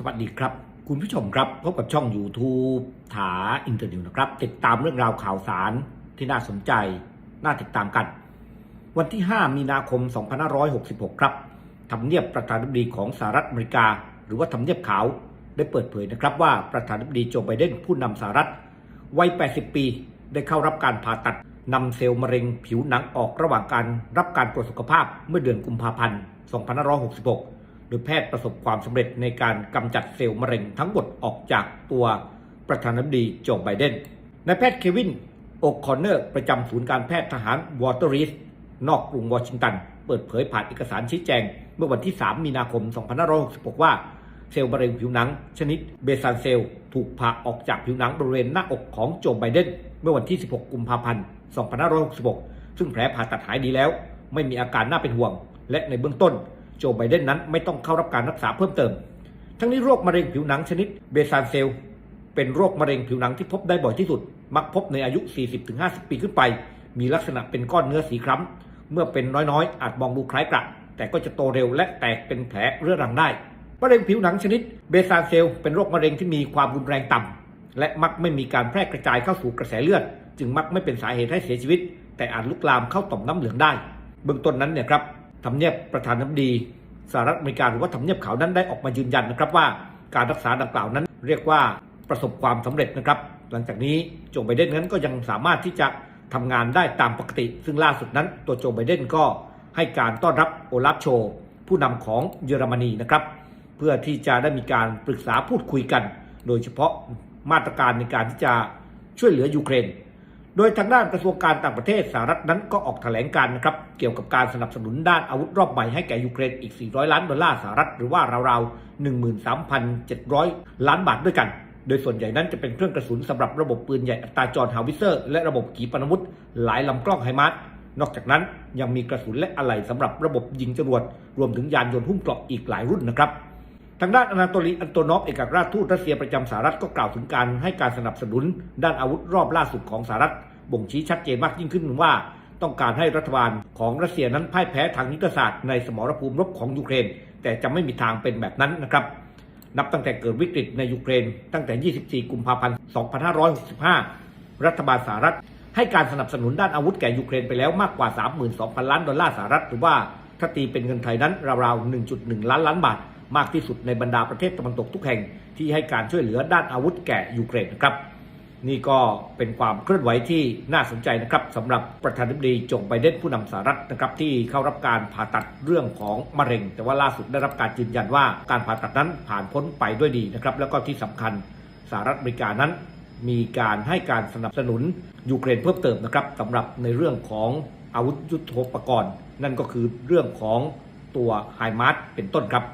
สวัสดีครับ คุณผู้ชมครับพบกับช่อง YouTube ถาอินเตอร์นิวนะครับ ติดตามเรื่องราวข่าวสารที่น่าสนใจ น่าติดตามกัน วันที่ 5 มีนาคม 2566 ครับทำเนียบประธานาธิบดีของสหรัฐอเมริกา หรือว่าทำเนียบขาวได้เปิดเผยนะครับว่าประธานาธิบดีโจไบเดนผู้นำสหรัฐวัย 80 ปี ได้เข้ารับการผ่าตัดนำเซลล์มะเร็งผิวหนังออกระหว่างการรับการตรวจสุขภาพเมื่อเดือนกุมภาพันธ์ 2566 โดยแพทย์ประสบความสำเร็จในการกำจัดเซลล์มะเร็งทั้งหมดออกจากตัวประธานาธิบดีโจไบเดนนายแพทย์เควินโอคอนเนอร์ ประจำศูนย์การแพทย์ทหารวอเตอร์ริสนอกกรุงวอชิงตัน เปิดเผยผ่านเอกสารชี้แจง เมื่อวันที่ 3 มีนาคม 2566 ว่าเซลล์มะเร็งผิวหนัง ชนิดเบซานเซลล์ถูกผ่าออกจากผิวหนังบริเวณหน้าอกของโจไบเดนเมื่อวันที่ 16 กุมภาพันธ์ 2566 ซึ่งแผลผ่าตัดหายดีแล้ว ไม่มีอาการน่าเป็นห่วง และในเบื้องต้น โจไบเดนนั้นไม่ต้องเข้ารับการรักษาเพิ่มเติม ทั้งนี้โรคมะเร็งผิวหนังชนิดเบซานเซล เป็นโรคมะเร็งผิวหนังที่พบได้บ่อยที่สุด มักพบในอายุ 40-50 ปีขึ้นไป มีลักษณะเป็นก้อนเนื้อสีคล้ำ เมื่อเป็นน้อยๆ อาจมองดูคล้ายกระแต่ก็จะโตเร็วและแตกเป็นแผลเรื้อรังได้ มะเร็งผิวหนังชนิดเบซานเซล เป็นโรคมะเร็งที่มีความรุนแรงต่ำและมักไม่มีการแพร่กระจายเข้าสู่กระแสเลือด จึงมักไม่เป็นสาเหตุให้เสียชีวิต แต่อาจลุกลามเข้าต่อมน้ำเหลืองได้ เบื้องต้นนั้นเนี่ยครับ ทำเนียบประธานาธิบดีสหรัฐอเมริกาหรือว่าทำเนียบขาวนั้นได้ออกมายืนยันนะครับว่าการรักษาดังกล่าวนั้น เรียกว่าประสบความสำเร็จนะครับ หลังจากนี้โจไบเดนนั้นก็ยังสามารถที่จะทำงานได้ตามปกติ ซึ่งล่าสุดนั้นตัวโจไบเดนก็ให้การต้อนรับโอลาฟโช ผู้นำของเยอรมนีนะครับ เพื่อที่จะได้มีการปรึกษาพูดคุยกัน โดยเฉพาะมาตรการในการที่จะช่วยเหลือยูเครน โดยทางด้านกระทรวงการต่างประเทศสหรัฐนั้นก็ออกแถลงการนะครับเกี่ยวกับการสนับสนุนด้านอาวุธรอบใหม่ให้แก่ยูเครนอีก 400 ล้านดอลลาร์สหรัฐหรือว่าราวๆ 13,700 ล้านบาทด้วยกัน โดยส่วนใหญ่นั้นจะเป็นเครื่องกระสุนสำหรับระบบปืนใหญ่อัตราจรฮาวิเซอร์ และระบบขีปนาวุธ หลายลำกล้องไฮมาร์สนอกจากนั้นยังมีกระสุนและอะไหล่สำหรับระบบยิงจรวดรวมถึงยานยนต์หุ้มเกราะอีกหลายรุ่นนะครับทางด้านอนาโตลีอันโตนอฟเอกอัครราชทูตรัสเซียประจำสหรัฐก็กล่าวถึงการให้การสนับสนุนด้านอาวุธรอบล่าสุดของสหรัฐ บ่งชี้ชัดเจนมากยิ่งขึ้นว่า ต้องการให้รัฐบาลของรัสเซียนั้นพ่ายแพ้ทางยุทธศาสตร์ในสมรภูมิรบของยูเครน แต่จะไม่มีทางเป็นแบบนั้นนะครับ นับตั้งแต่เกิดวิกฤตในยูเครน ตั้งแต่ 24 กุมภาพันธ์ 2565 รัฐบาลสหรัฐให้การสนับสนุนด้านอาวุธแก่ยูเครนไปแล้วมากกว่า 32,000 ล้านดอลลาร์สหรัฐหรือว่าถ้าตีเป็นเงินไทยนั้นราวๆ 1.1 ล้านล้านบาท มากที่สุดในบรรดาประเทศตะวันตกทุกแห่งที่ให้การช่วยเหลือด้านอาวุธแก่ยูเครนนะครับ นี่ก็เป็นความเคลื่อนไหวที่น่าสนใจนะครับสำหรับประธานาธิบดีโจไบเดนผู้นำสหรัฐนะครับที่เข้ารับการผ่าตัดเรื่องของมะเร็ง แต่ว่าล่าสุดได้รับการยืนยันว่าการผ่าตัดนั้นผ่านพ้นไปด้วยดีนะครับแล้วก็ที่สำคัญสหรัฐอเมริกานั้น มีการให้การสนับสนุนยูเครนเพิ่มเติมนะครับสำหรับในเรื่องของอาวุธยุทโธปกรณ์ นั่นก็คือเรื่องของตัวไฮมาร์สเป็นต้นครับ